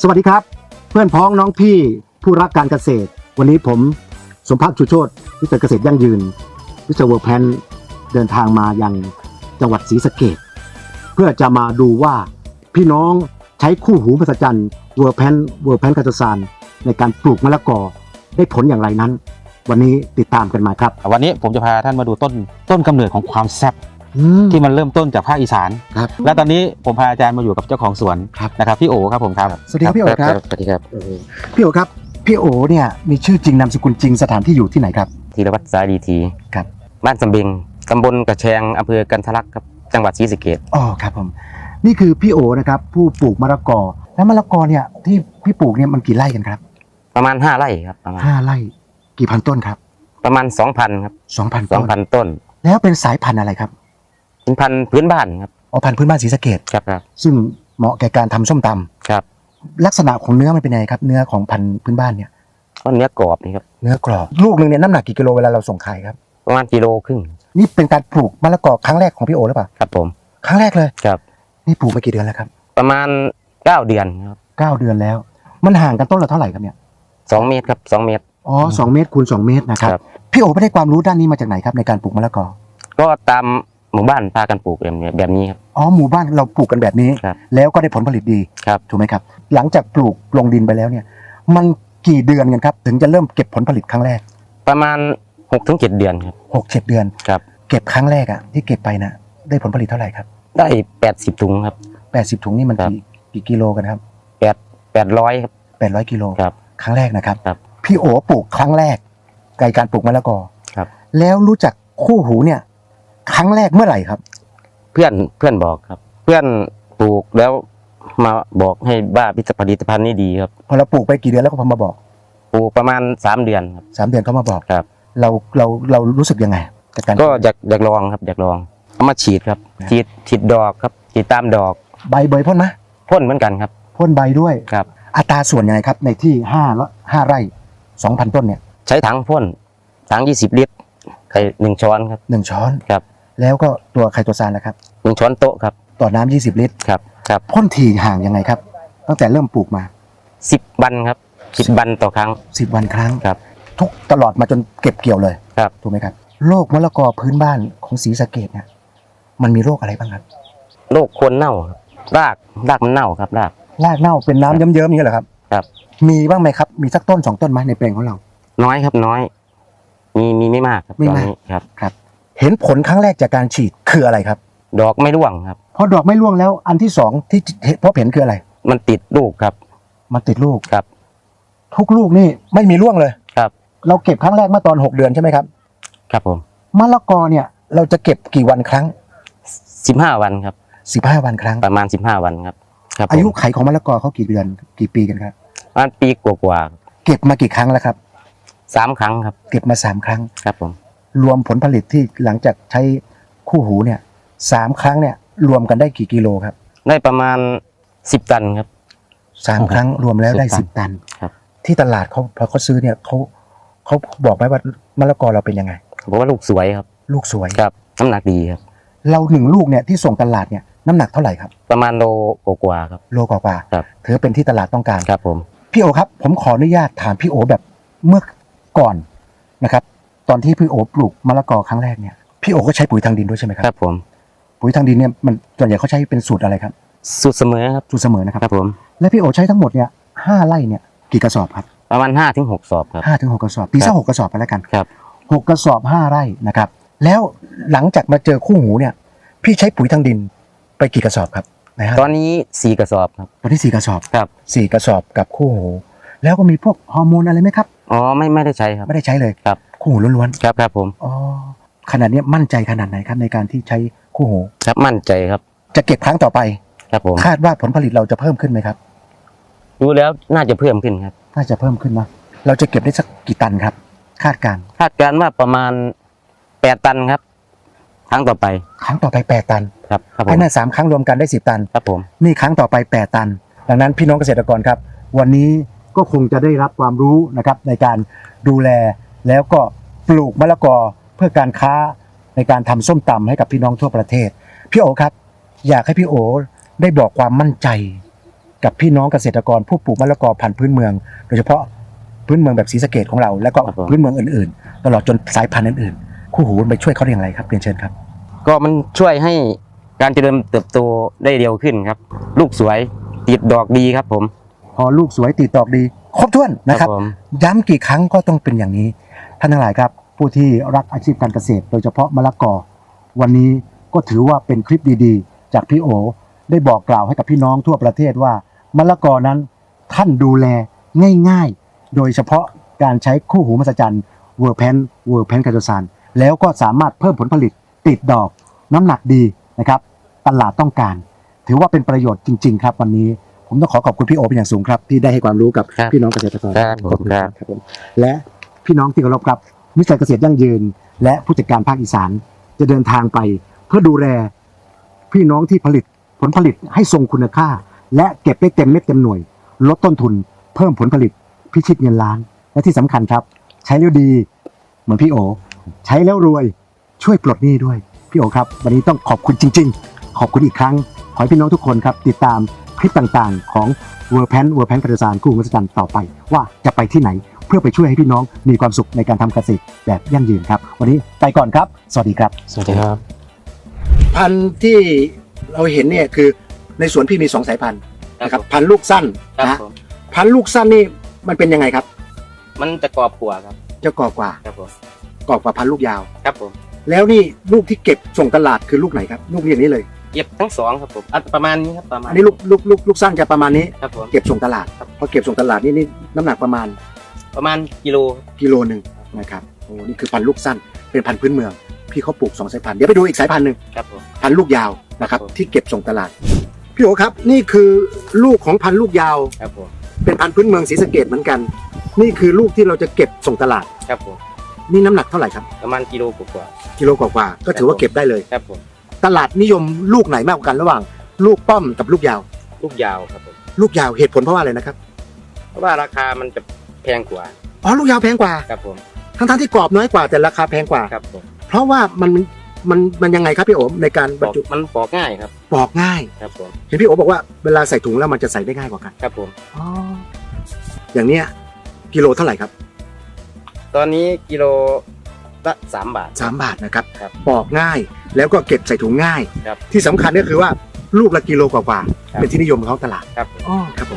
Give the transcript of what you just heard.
สวัสดีครับ เพื่อนพ้องน้องพี่ผู้รักการเกษตร วันนี้ผมสมภาคชูโชตวิจัยเกษตรยั่งยืนวิจัยเวิร์แพนเดินทางมายังจังหวัดศรีสะเกดเพื่อจะมาดูว่าพี่น้องใช้คู่หูมหัศจรรย์เวิร์แพนเวิร์แพนกัตซานในการปลูกมะละกอได้ผลอย่างไรนั้น วันนี้ติดตามกันมาครับ วันนี้ผมจะพาท่านมาดูต้นต้นกำเนิดของความแซ่บ ที่มันเริ่มต้นจากภาคอีสานครับ และตอนนี้ผมพาอาจารย์มาอยู่กับเจ้าของสวนครับนะครับพี่โอครับผมครับสวัสดีครับพี่โอครับสวัสดีครับโอ้โหพี่โอครับพี่โอเนี่ยมีชื่อจริงนามสกุลจริงสถานที่อยู่ที่ไหนครับธีรวัตรสายดีทีครับบ้านสำเบงตำบลกระแชงอำเภอกันทะลักครับจังหวัดศรีสะเกดอ๋อครับผมนี่คือพี่โอนะครับผู้ปลูกมะละกอแล้วมะละกอเนี่ยที่พี่ปลูกเนี่ยมันกี่ไร่กันครับ ประมาณ 5 ไร่ครับประมาณห้าไร่กี่พันต้นครับ ประมาณ 2,000ครับสองพันต้น2,000 ต้น แล้วเป็นสายพันธุ์อะไรครับ เป็นพันธุ์พื้นบ้านครับอ๋อพันธุ์พื้นบ้านศรีสะเกดครับครับ ซึ่งเหมาะแก่การทำส้มตำครับ ลักษณะของเนื้อมันเป็นยังไงครับ เนื้อของพันธุ์พื้นบ้านเนี่ยก็เนื้อกรอบนี่ครับเนื้อกรอบลูกหนึ่งเนี่ยน้ำหนักกี่กิโลเวลาเราส่งขายครับประมาณกิโลครึ่งนี่เป็นการปลูกมะละกอครั้งแรกของพี่โอหรือเปล่าครับผม ครั้งแรกเลยครับ นี่ปลูกมากี่เดือนแล้วครับประมาณ9เดือนครับเก้าเดือนแล้ว มันห่างกันต้นละเท่าไหร่ครับเนี่ย2เมตรครับ2เมตร อ๋อสองเมตรคูณสองเมตรนะครับครับ พี่โอไปได้ความรู้ด้านนี้มาจากไหนครับในการปลูกมะละกอก็ตาม หมู่บ้านพากันปลูกแบบนี้แบบนี้ครับ อ๋อหมู่บ้านเราปลูกกันแบบนี้ ครับ แล้วก็ได้ผลผลิตดีครับ ถูกไหมครับ หลังจากปลูกลงดินไปแล้วเนี่ย มันกี่เดือนกันครับ ถึงจะเริ่มเก็บผลผลิตครั้งแรกประมาณ6-7เดือนครับ หกเจ็ดเดือน ครับ เก็บครั้งแรกอะที่เก็บไปนะได้ผลผลิตเท่าไหร่ครับได้ 80 ถุงครับ แปดสิบถุงนี่มันครับ กี่กี่กิโลกันครับ8 800ครับ แปดร้อยกิโลครับครั้งแรกนะครับ ครับพี่โอปลูกครั้งแรกในการปลูกมะละกอครับ แล้วรู้จักคู่หูเนี่ย ครั้งแรกเมื่อไหร่ครับ เพื่อนเพื่อนบอกครับ เพื่อนปลูกแล้วมาบอกให้บ้าพิจผลิตภัณฑ์นี้ดีครับพอเราปลูกไปกี่เดือนแล้วก็พอมาบอกปลูกประมาณ3เดือนครับสามเดือนเขามาบอกครับ เราเราเรารู้สึกยังไงจากการก็อยากอยากลองครับอยากลองเอามาฉีดครับนะฉีดฉีดดอกครับ ฉีดตามดอกใบเบยพ่นไหมพ่นเหมือนกันครับพ่นใบด้วยครับ อัตราส่วนยังไงครับ ในที่ห้าละห้าไร่สองพันต้นเนี่ย ใช้ถังพ่นถัง20ลิตรใส่หนึ่งช้อนครับหนึ่งช้อนครับ แล้วก็ตัวไคโตซานนะครับหนึ่งช้อนโต๊ะครับต่อน้ำยี่สิบลิตรครับครับพ่นถี่ห่างยังไงครับ ตั้งแต่เริ่มปลูกมา สิบบันครับสิบบันต่อครั้งสิบวันครั้ง ครับ ทุกตลอดมาจนเก็บเกี่ยวเลยครับ ถูกไหมครับโรคมะละกอพื้นบ้านของศรีสะเกดเนี่ยมันมีโรคอะไรบ้างครับโรคโคนเน่าครับรากรากมันเน่าครับราก รากเน่าเป็นน้ำเยิ้มๆอย่างนี้เหรอครับครับ มีบ้างไหมครับมีสักต้นสองต้นไหมในแปลงของเรา น้อยครับน้อย มีมีไม่มากครับไม่ตอนมาก นี้ครับ ครับ เห็นผลครั้งแรกจากการฉีดคืออะไรครับ ดอกไม่ร่วงครับ พอดอกไม่ร่วงแล้วอันที่สองที่พบเห็นคืออะไร มันติดลูกครับ มันติดลูกครับ ทุกลูกนี่ไม่มีร่วงเลยครับ เราเก็บครั้งแรกเมื่อตอน 6 เดือนใช่ไหมครับ ครับผมมะละกอเนี่ยเราจะเก็บกี่วันครั้งสิบห้าวันครับ 15 วันครั้งประมาณสิบห้าวันครับครับผมอายุไขของมะละกอเขากี่เดือนกี่ปีกันครับประมาณปีกว่าเก็บมากี่ครั้งแล้วครับๆสามครั้งครับ เก็บมา3ครั้งครับผม รวมผลผลิตที่หลังจากใช้คู่หูเนี่ยสามครั้งเนี่ยรวมกันได้กี่กิโลครับได้ประมาณสิบตันครับสามครั้งรวมแล้วได้สิสิบบตัตันนครับ ที่ตลาดเขาพอเขาซื้อเนี่ยเขาเขาบอกไหมว่ามะละกอเราเป็นยังไงเพราะว่าลูกสวยครับ ลูกสวยครับน้ำหนักดีครับ เราหนึ่งลูกเนี่ยที่ส่งตลาดเนี่ยน้ำหนักเท่าไหร่ครับ ประมาณโลกว่าๆครับโลกว่าๆครับถือเป็นที่ตลาดต้องการครับผมพี่โอครับ ผมขออนุญาตถามพี่โอแบบเมื่อก่อนนะครับ ตอนที่พี่โอปลูกมะละกอครั้งแรกเนี่ยพี่โอก็ใช้ปุ๋ยทางดินด้วยใช่ไหมคครัรับบผม ปุ๋ยทางดินเนี่ยมันส่วนใหญ่เขาใช้เป็นสูตรอะไรครับสุดเสมอครับสูตรเสมอนะครับครับผม และพี่โอใช้ทั้งหมดเนี่ยห้าไร่เนี่ยกี่กระสอบครับประมาณห้าถึงหกสอบครับห้าถึงหกกระสอบปีครัสักบหกกระสอบไปแล้วกันครับหกกระสอบห้าไร่นะครับ แล้วหลังจากมาเจอคู่หูเนี่ย พี่ใช้ปุ๋ยทางดินไปกี่กระสอบครับนะฮะตอนนี้สี่กระสอบครับตอนที่สี่กระสอบครับสี่กระสอบกับคู่หู แล้วก็มีพวกฮอร์โมนอะไรไหมครับอ๋อไม่ไม่ได้ใช้ครับไม่ได้ใช้เลยครับ คู่หูล้วนครับครับผมๆอ๋อขนาดเนี้ยมั่นใจขนาดไหนครับในการที่ใช้คู่หู ครับมั่นใจครับจะเก็บครั้งต่อไป ครับผมคาดว่าผลผลิตเราจะเพิ่มขึ้นไหมครับ ดูแล้วน่าจะเพิ่มขึ้นครับ น่าจะเพิ่มขึ้นนะเราจะเก็บได้สักกี่ตันครับ คาดการณ์คาดการณ์ว่าประมาณแปดตันครับ ครั้งต่อไปครั้งต่อไปแปดตันครับ ครับผภายมในสามครั้งรวมกันได้สิบตัน ครับผม นี่ครั้งต่อไป 8 ตัน ดังนั้นพี่น้องเกษตรกรครับ วันนี้ก็คงจะได้รับความรู้นะครับในการดูแล แล้วก็ปลูกมะละกอเพื่อการค้าในการทำส้มตำให้กับพี่น้องทั่วประเทศ พี่โอครับ อยากให้พี่โอได้บอกความมั่นใจ กับพี่น้องเกษตรกรผู้ปลูกมะละกอพันธุ์พื้นเมือง โดยเฉพาะพื้นเมืองแบบศรีสะเกดของเรา แล้วก็ครับผมพื้นเมืองอื่นๆ ตลอดจนสายพันธุ์อื่นๆ คู่หูไปช่วยเขาได้อย่างไรครับเรียนเชิญครับ ก็มันช่วยให้การเจริญเติบโตได้เร็วขึ้นครับ ลูกสวยติดดอกดีครับผม พอลูกสวยติดดอกดี ครบถ้วนนะครับผมย้ำกี่ครั้งก็ต้องเป็นอย่างนี้ ท่านทั้งหลายครับ ผู้ที่รักอาชีพการเกษตร โดยเฉพาะมะละกอ วันนี้ก็ถือว่าเป็นคลิปดีๆ จากพี่โอ ได้บอกกล่าวให้กับพี่น้องทั่วประเทศว่ามะละกอนั้นท่านดูแลง่ายๆ โดยเฉพาะการใช้คู่หูมหัศจรรย์เวอร์แพนเวอร์แพนคาโดซานแล้วก็สามารถเพิ่มผลผลิตติดดอกน้ำหนักดีนะครับ ตลาดต้องการ ถือว่าเป็นประโยชน์จริง ๆ ครับวันนี้ ผมต้องขอขอบคุณพี่โอเป็นอย่างสูงครับ ที่ได้ให้ความรู้กับครับพี่น้องเกษตรกรครับผมครับครับผมและ พี่น้องที่เคารพครับวิจัยเกษตรยั่งยืน และผู้จัดการภาคอีสานจะเดินทางไป เพื่อดูแลพี่น้องที่ผลิตผลผลิตให้ทรงคุณค่า และเก็บได้เต็มเม็ดเต็มหน่วย ลดต้นทุน เพิ่มผลผลิตพิชิตเงินล้าน และที่สำคัญครับ ใช้แล้วดี เหมือนพี่โอ ใช้แล้วรวยช่วยปลดหนี้ด้วย พี่โอครับ วันนี้ต้องขอบคุณจริง ๆ ขอบคุณอีกครั้ง ขอให้พี่น้องทุกคนครับ ติดตามคลิปต่างๆ ของเวอร์แพนเวอร์แพนกระสานกู้เงินสกันต่อไป ว่าจะไปที่ไหน พื่อไปช่วยให้พี่น้องมีความสุขในการทำเกษตรแบบยั่งยืนครับ วันนี้ไปก่อนครับ สวัสดีครับ สวัสดีครับ พันธุ์ที่เราเห็นเนี่ยคือในสวนพี่มีสองสายพันธุ์นะครับพันธุ์ลูกสั้นครับนะผมพันธุ์ลูกสั้นนี่มันเป็นยังไงครับมันจะกรอบขัวครับ จะกรอบกว่าครับผม กรอบกว่าพันธุ์ลูกยาว ครับผมแล้วนี่ลูกที่เก็บส่งตลาดคือลูกไหนครับลูกอย่างนี้เลย เย็บทั้งสองครับผมอะประมาณนี้ครับประมาณอันนี้ลูกลูกลูกลูกสั้นจะประมาณนี้ ครับผม เก็บส่งตลาดพอเก็บส่งตลาดนี่นี่น้ำหนักประมาณ ประมาณกิโล กิโลหนึ่งนะครับโอ้นี่คือพันธุ์ลูกสั้นเป็นพันธุ์พื้นเมือง พี่เขาปลูกสองสายพันธุ์เดี๋ยวไปดูอีกสายพันธุ์หนึ่งครับผม พันธุ์ลูกยาวนะครับครับผม ที่เก็บส่งตลาด พี่โอครับนี่คือลูกของพันธุ์ลูกยาว ครับผมเป็นพันธุ์พื้นเมืองศรีสะเกดเหมือนกัน นี่คือลูกที่เราจะเก็บส่งตลาด ครับผมนี่น้ำหนักเท่าไหร่ครับประมาณกิโลกว่ากิโลกว่าๆก็ถือว่าเก็บได้เลย ๆครับผมตลาดนิยมลูกไหนมากกว่ากันระหว่าง ลูกป้อมกับลูกยาว ลูกยาวครับผมลูกยาวเหตุผลเพราะว่าอะไรนะครับ เพราะว่าราคามันจะ แพงกว่าอ๋อลูกยาวแพงกว่า ครับผมทั้งๆที่กรอบน้อยกว่าแต่ราคาแพงกว่า ครับผมเพราะว่ามันมันมันยังไงครับพี่โอในการบปรอรกจุมันปอกง่ายครับปอกง่าย ครับผมเห็นพี่โอบอกว่าเวลาใส่ถุงแล้วมันจะใส่ได้ง่ายกว่ากันครับผม อ๋ออย่างเนี้ยกิโลเท่าไหร่ครับตอนนี้กิโลละสามบาท สามบาทนะครับครับปอกง่ายแล้วก็เก็บใส่ถุงง่าย ครับที่สำคัญก็คือว่าลูกละกิโลกว่าๆครับ เป็นที่นิยมของท้องตลาดครับผม อ๋อครับผม